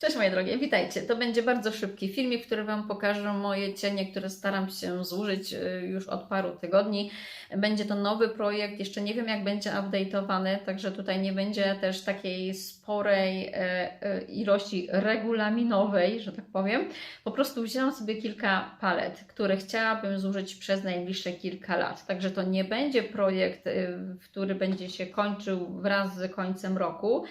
Cześć moje drogie, witajcie. To będzie bardzo szybki filmik, w którym Wam pokażę moje cienie, które staram się zużyć y, już od paru tygodni. Będzie to nowy projekt, jeszcze nie wiem jak będzie update'owany, także tutaj nie będzie też takiej sporej e, e, ilości regulaminowej, że tak powiem. Po prostu wzięłam sobie kilka palet, które chciałabym zużyć przez najbliższe kilka lat. Także to nie będzie projekt, y, który będzie się kończył wraz z końcem roku.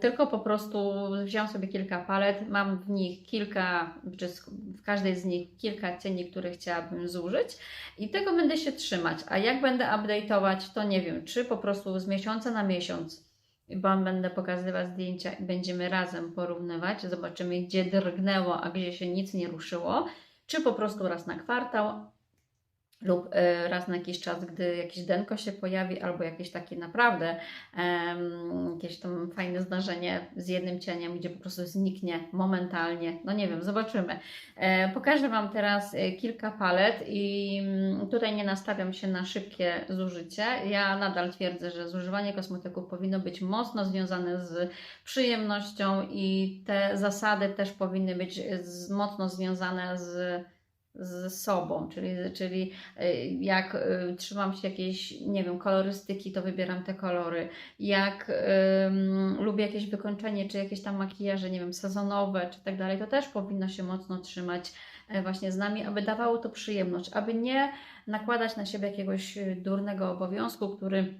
Tylko po prostu wziąłam sobie kilka palet, mam w nich kilka, czy sk- w każdej z nich kilka cieni, które chciałabym zużyć i tego będę się trzymać. A jak będę update'ować, to nie wiem, czy po prostu z miesiąca na miesiąc, bo będę pokazywać zdjęcia i będziemy razem porównywać, zobaczymy gdzie drgnęło, a gdzie się nic nie ruszyło, czy po prostu raz na kwartał, lub e, raz na jakiś czas, gdy jakieś denko się pojawi, albo jakieś takie naprawdę em, jakieś tam fajne zdarzenie z jednym cieniem, gdzie po prostu zniknie momentalnie. No nie wiem, zobaczymy. E, pokażę Wam teraz e, kilka palet i mm, tutaj nie nastawiam się na szybkie zużycie. Ja nadal twierdzę, że zużywanie kosmetyków powinno być mocno związane z przyjemnością i te zasady też powinny być z, mocno związane z z sobą, czyli, czyli y, jak y, trzymam się jakiejś, nie wiem, kolorystyki, to wybieram te kolory. Jak lubię jakieś wykończenie, czy jakieś tam makijaże, nie wiem, sezonowe, czy tak dalej, to też powinno się mocno trzymać e, właśnie z nami, aby dawało to przyjemność, aby nie nakładać na siebie jakiegoś y, durnego obowiązku, który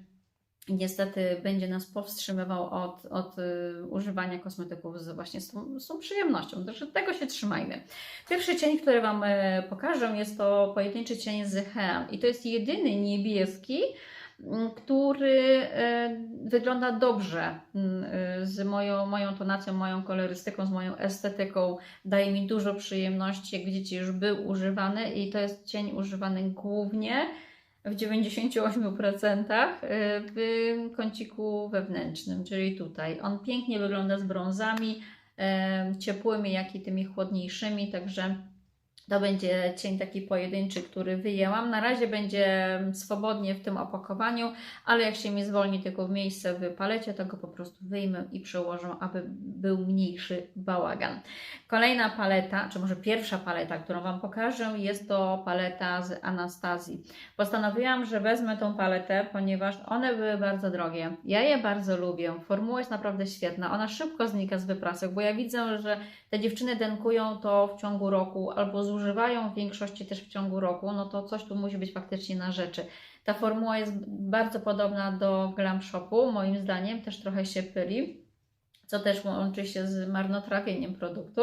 niestety będzie nas powstrzymywał od, od y, używania kosmetyków z właśnie z tą, z tą przyjemnością. Także tego się trzymajmy. Pierwszy cień, który Wam e, pokażę, jest to pojedynczy cień z Hean i to jest jedyny niebieski, m, który e, wygląda dobrze m, e, z moją, moją tonacją, moją kolorystyką, z moją estetyką. Daje mi dużo przyjemności. Jak widzicie, już był używany i to jest cień używany głównie w 98% w kąciku wewnętrznym, czyli tutaj. On pięknie wygląda z brązami, ciepłymi, jak i tymi chłodniejszymi, także to będzie cień taki pojedynczy, który wyjęłam. Na razie będzie swobodnie w tym opakowaniu, ale jak się mi zwolni tylko w miejsce w palecie, to go po prostu wyjmę i przełożę, aby był mniejszy bałagan. Kolejna paleta, czy może pierwsza paleta, którą Wam pokażę, jest to paleta z Anastazji. Postanowiłam, że wezmę tą paletę, ponieważ one były bardzo drogie. Ja je bardzo lubię. Formuła jest naprawdę świetna. Ona szybko znika z wyprasek, bo ja widzę, że te dziewczyny denkują to w ciągu roku albo zużywają w większości też w ciągu roku, no to coś tu musi być faktycznie na rzeczy. Ta formuła jest bardzo podobna do Glam Shopu, moim zdaniem, też trochę się pyli co też łączy się z marnotrawieniem produktu.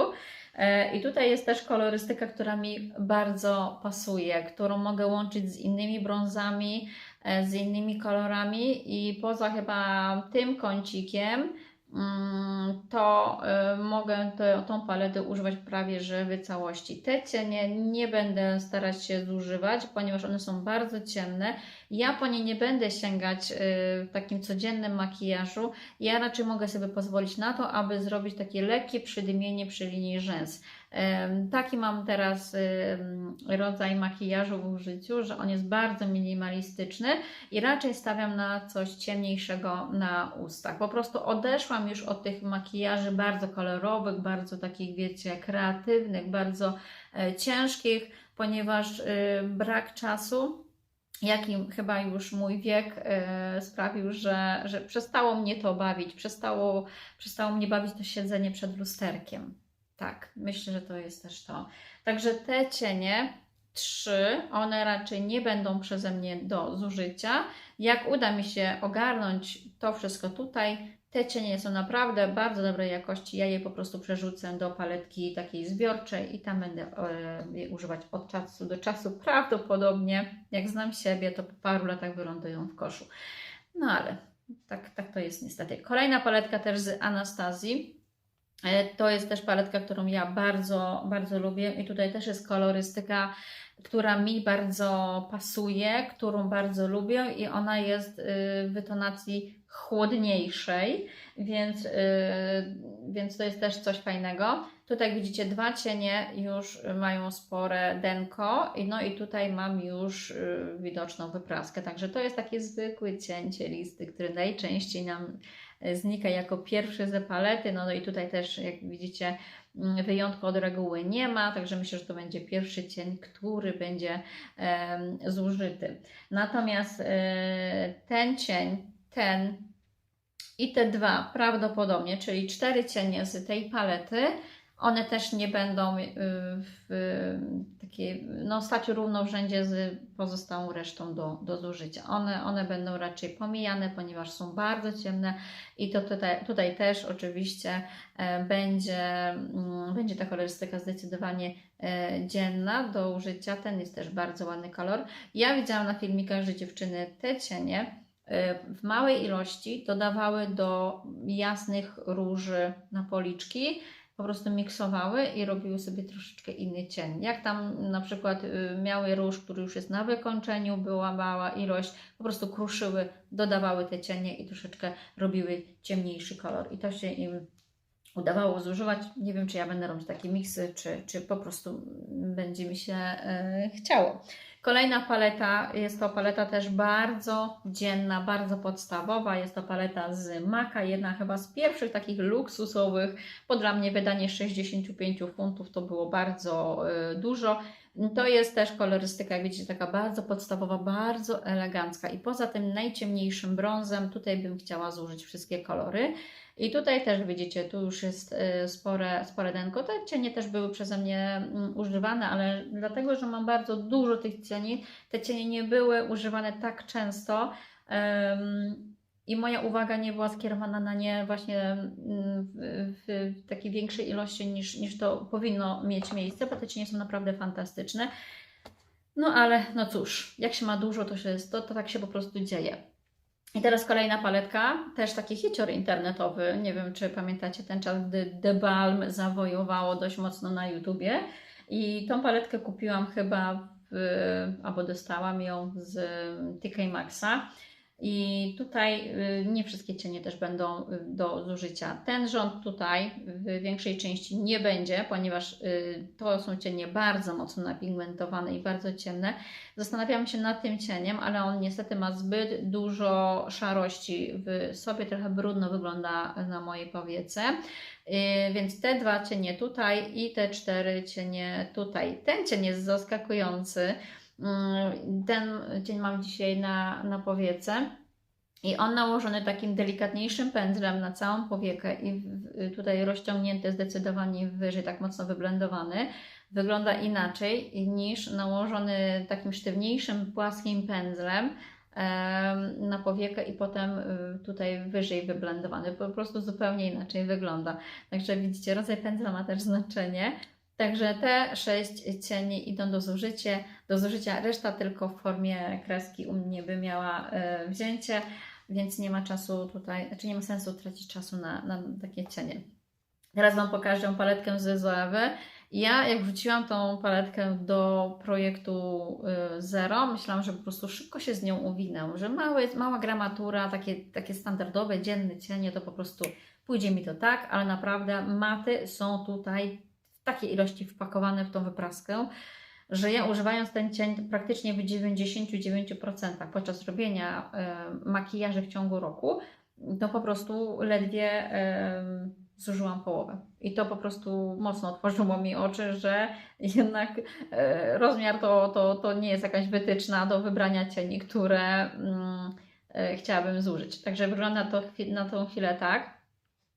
E, I tutaj jest też kolorystyka, która mi bardzo pasuje, którą mogę łączyć z innymi brązami, e, z innymi kolorami i poza chyba tym kącikiem, to e, mogę to, tą paletę używać prawie że w całości. Te cienie nie będę starać się zużywać, ponieważ one są bardzo ciemne. Ja po nie nie będę sięgać y, w takim codziennym makijażu. Ja raczej mogę sobie pozwolić na to, aby zrobić takie lekkie przydymienie przy linii rzęs. Taki mam teraz rodzaj makijażu w użyciu, że on jest bardzo minimalistyczny i raczej stawiam na coś ciemniejszego na ustach. Po prostu odeszłam już od tych makijaży bardzo kolorowych, bardzo takich, wiecie, kreatywnych, bardzo e, ciężkich, ponieważ e, brak czasu jakim chyba już mój wiek e, sprawił, że, że przestało mnie to bawić, przestało, przestało mnie bawić to siedzenie przed lusterkiem. Tak, myślę, że to jest też to. Także te cienie, trzy, one raczej nie będą przeze mnie do zużycia. Jak uda mi się ogarnąć to wszystko tutaj, te cienie są naprawdę bardzo dobrej jakości. Ja je po prostu przerzucę do paletki takiej zbiorczej i tam będę e, je używać od czasu do czasu. Prawdopodobnie, jak znam siebie, to po paru latach wylądują w koszu. No ale tak, tak to jest niestety. Kolejna paletka też z Anastazji. E, To jest też paletka, którą ja bardzo, bardzo lubię i tutaj też jest kolorystyka, która mi bardzo pasuje, którą bardzo lubię i ona jest y, w tonacji chłodniejszej, więc, y, więc to jest też coś fajnego. Tutaj widzicie dwa cienie już mają spore denko no i tutaj mam już y, widoczną wypraskę, także to jest taki zwykły cień cielisty, który najczęściej nam znika jako pierwszy z palety. No, no i tutaj też, jak widzicie, mm, wyjątku od reguły nie ma, także myślę, że to będzie pierwszy cień, który będzie em, zużyty. Natomiast e, ten cień, ten i te dwa prawdopodobnie, czyli cztery cienie z tej palety, one też nie będą y, w takiej, no stać równo w rzędzie z pozostałą resztą do, do zużycia. One, one będą raczej pomijane, ponieważ są bardzo ciemne i to tutaj, tutaj też oczywiście e, będzie, mm, będzie ta kolorystyka zdecydowanie e, dzienna do użycia. Ten jest też bardzo ładny kolor. Ja widziałam na filmikach, że dziewczyny te cienie e, w małej ilości dodawały do jasnych róży na policzki po prostu miksowały i robiły sobie troszeczkę inny cień. Jak tam na przykład y, miały róż, który już jest na wykończeniu, była mała ilość, po prostu kruszyły, dodawały te cienie i troszeczkę robiły ciemniejszy kolor. I to się im udawało zużywać. Nie wiem, czy ja będę robić takie miksy, czy, czy po prostu będzie mi się e, chciało. Kolejna paleta jest to paleta też bardzo dzienna, bardzo podstawowa. Jest to paleta z Maka, jedna chyba z pierwszych takich luksusowych, bo dla mnie wydanie 65 funtów to było bardzo y, dużo. To jest też kolorystyka, jak widzicie, taka bardzo podstawowa, bardzo elegancka i poza tym najciemniejszym brązem tutaj bym chciała zużyć wszystkie kolory. I tutaj też widzicie, tu już jest y, spore, spore denko. Te cienie też były przeze mnie mm, używane, ale dlatego, że mam bardzo dużo tych cieni, te cienie nie były używane tak często. Um, i moja uwaga nie była skierowana na nie właśnie mm, w, w takiej większej ilości niż, niż to powinno mieć miejsce, bo te cienie są naprawdę fantastyczne. No ale no cóż, jak się ma dużo, to, się, to, to tak się po prostu dzieje. I teraz kolejna paletka, też taki hicior internetowy. Nie wiem, czy pamiętacie ten czas, gdy The Balm zawojowało dość mocno na YouTubie. I tą paletkę kupiłam chyba, w, albo dostałam ją z TK Maxa. I tutaj y, nie wszystkie cienie też będą y, do zużycia. Ten rząd tutaj w większej części nie będzie, ponieważ y, to są cienie bardzo mocno napigmentowane i bardzo ciemne. Zastanawiam się nad tym cieniem, ale on niestety ma zbyt dużo szarości w sobie, trochę brudno wygląda na mojej powiece. Więc te dwa cienie tutaj i te cztery cienie tutaj. Ten cień jest zaskakujący. Mm, ten cień mam dzisiaj na, na powiece. I on nałożony takim delikatniejszym pędzlem na całą powiekę i tutaj rozciągnięty zdecydowanie wyżej, tak mocno wyblendowany, wygląda inaczej niż nałożony takim sztywniejszym, płaskim pędzlem na powiekę i potem y, tutaj wyżej wyblendowany. Po prostu zupełnie inaczej wygląda. Także widzicie, rodzaj pędzla ma też znaczenie. Także te sześć cieni idą do zużycia, do zużycia, reszta tylko w formie kreski u mnie by miała e, wzięcie, więc nie ma czasu tutaj, znaczy nie ma sensu tracić czasu na, na takie cienie. Teraz Wam pokażę paletkę z Zoewy. Ja jak wrzuciłam tą paletkę do projektu y, Zero, myślałam, że po prostu szybko się z nią uwinę, że mały, mała gramatura, takie, takie standardowe, dzienne cienie, to po prostu pójdzie mi to tak, ale naprawdę maty są tutaj takiej ilości wpakowane w tą wypraskę, że ja używając ten cień praktycznie w 99% podczas robienia y, makijaży w ciągu roku, to po prostu ledwie y, zużyłam połowę. I to po prostu mocno otworzyło mi oczy, że jednak y, rozmiar to, to, to nie jest jakaś wytyczna do wybrania cieni, które y, chciałabym zużyć. Także wygląda to na tą chwilę tak.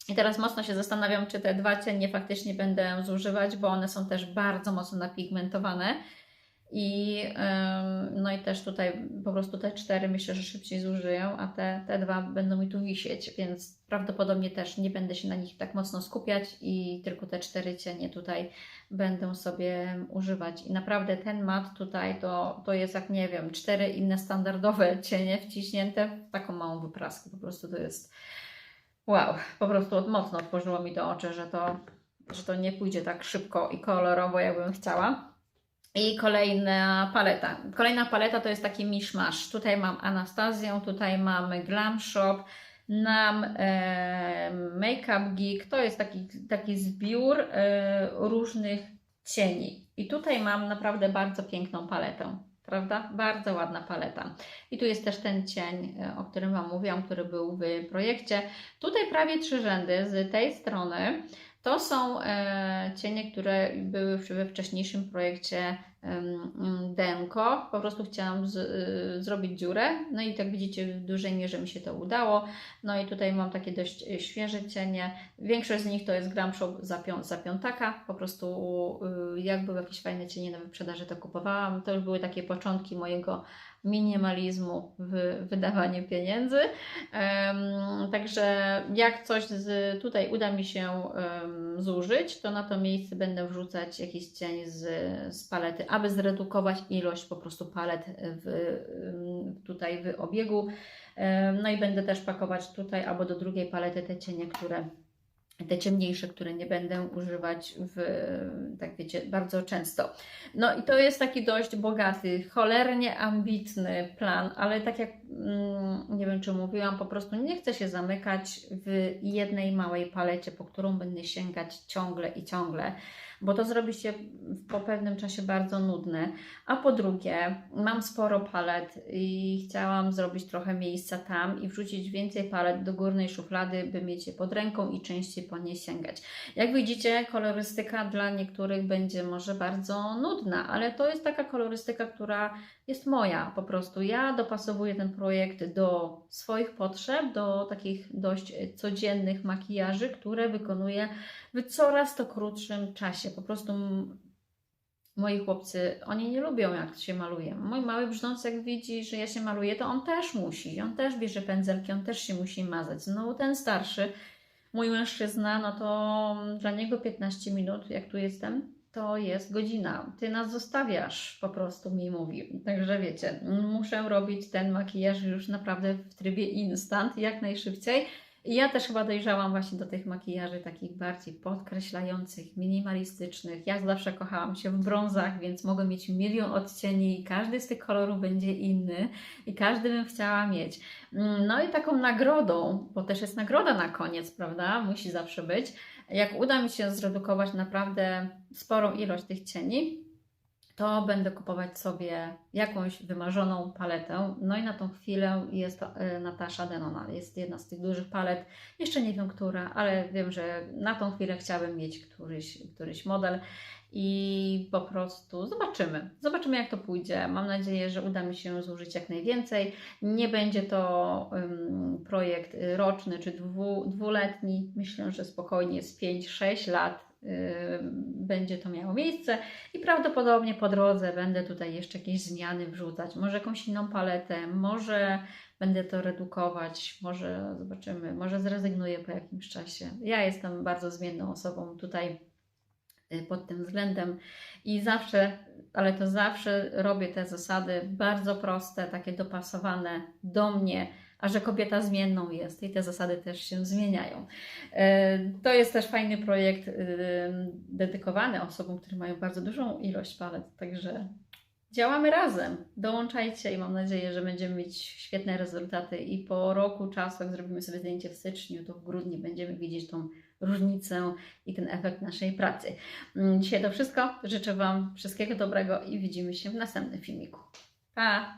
I teraz mocno się zastanawiam, czy te dwa cienie faktycznie będę zużywać, bo one są też bardzo mocno napigmentowane. I, no i też tutaj po prostu te cztery myślę, że szybciej zużyję, a te, te dwa będą mi tu wisieć, więc prawdopodobnie też nie będę się na nich tak mocno skupiać i tylko te cztery cienie tutaj będę sobie używać. I naprawdę ten mat tutaj to, to jest jak nie wiem, cztery inne standardowe cienie wciśnięte w taką małą wypraskę. Po prostu to jest Wow, po prostu mocno otworzyło mi to oczy, że to, że to nie pójdzie tak szybko i kolorowo, jakbym chciała. I kolejna paleta. Kolejna paleta to jest taki miszmasz. Tutaj mam Anastazję, tutaj mamy Glam Shop, nam e, Makeup Geek. To jest taki, taki zbiór e, różnych cieni. I tutaj mam naprawdę bardzo piękną paletę. Prawda? Bardzo ładna paleta. I tu jest też ten cień, e, o którym Wam mówiłam, który był w projekcie. Tutaj prawie trzy rzędy z tej strony. To są e, cienie, które były we wcześniejszym projekcie Denko. Po prostu chciałam z, y, zrobić dziurę. No i tak widzicie, w dużej mierze mi się to udało. No i tutaj mam takie dość y, świeże cienie. Większość z nich to jest Gram Shop za, pią- za piątaka. Po prostu y, jak były jakieś fajne cienie na wyprzedaży, to kupowałam. To już były takie początki mojego minimalizmu w wydawaniu pieniędzy. Także jak coś z, tutaj uda mi się zużyć, to na to miejsce będę wrzucać jakiś cień z, z palety, aby zredukować ilość po prostu palet w, tutaj w obiegu. No i będę też pakować tutaj albo do drugiej palety te cienie, które te ciemniejsze, które nie będę używać w, tak wiecie, bardzo często. No i to jest taki dość bogaty, cholernie ambitny plan, ale tak jak mm, nie wiem, czy mówiłam, po prostu nie chcę się zamykać w jednej małej palecie, po którą będę sięgać ciągle i ciągle, bo to zrobi się po pewnym czasie bardzo nudne. A po drugie, mam sporo palet i chciałam zrobić trochę miejsca tam i wrzucić więcej palet do górnej szuflady, by mieć je pod ręką i częściej po nie sięgać. Jak widzicie, kolorystyka dla niektórych będzie może bardzo nudna, ale to jest taka kolorystyka, która jest moja po prostu. Ja dopasowuję ten projekt do swoich potrzeb, do takich dość e, codziennych makijaży, które wykonuję w coraz to krótszym czasie. Po prostu moi chłopcy, oni nie lubią jak się maluje. Mój mały brzdąc jak widzi, że ja się maluję, to on też musi. On też bierze pędzelki, on też się musi mazać. No ten starszy, mój mężczyzna, no to dla niego 15 minut, jak tu jestem, to jest godzina. Ty nas zostawiasz, po prostu mi mówi. Także wiecie, muszę robić ten makijaż już naprawdę w trybie instant, jak najszybciej. Ja też chyba dojrzałam właśnie do tych makijaży takich bardziej podkreślających, minimalistycznych. Ja zawsze kochałam się w brązach, więc mogę mieć milion odcieni i każdy z tych kolorów będzie inny i każdy bym chciała mieć. Mm, No i taką nagrodą, bo też jest nagroda na koniec, prawda? Musi zawsze być. Jak uda mi się zredukować naprawdę sporą ilość tych cieni, to będę kupować sobie jakąś wymarzoną paletę. No i na tą chwilę jest to e, Natasza Denona. Jest jedna z tych dużych palet. Jeszcze nie wiem, która, ale wiem, że na tą chwilę chciałabym mieć któryś, któryś model i po prostu zobaczymy. Zobaczymy, jak to pójdzie. Mam nadzieję, że uda mi się zużyć jak najwięcej. Nie będzie to ym, projekt y, roczny czy dwu, dwuletni. Myślę, że spokojnie z 5-6 lat będzie to miało miejsce i prawdopodobnie po drodze będę tutaj jeszcze jakieś zmiany wrzucać. Może jakąś inną paletę, może będę to redukować, może zobaczymy, może zrezygnuję po jakimś czasie. Ja jestem bardzo zmienną osobą tutaj y, pod tym względem i zawsze, ale to zawsze robię te zasady bardzo proste, takie dopasowane do mnie, a że kobieta zmienną jest i te zasady też się zmieniają. E, To jest też fajny projekt y, dedykowany osobom, które mają bardzo dużą ilość palet, także działamy razem. Dołączajcie i mam nadzieję, że będziemy mieć świetne rezultaty i po roku czasu, jak zrobimy sobie zdjęcie w styczniu, to w grudniu będziemy widzieć tą różnicę i ten efekt naszej pracy. Mm, Dzisiaj to wszystko. Życzę Wam wszystkiego dobrego i widzimy się w następnym filmiku. Pa!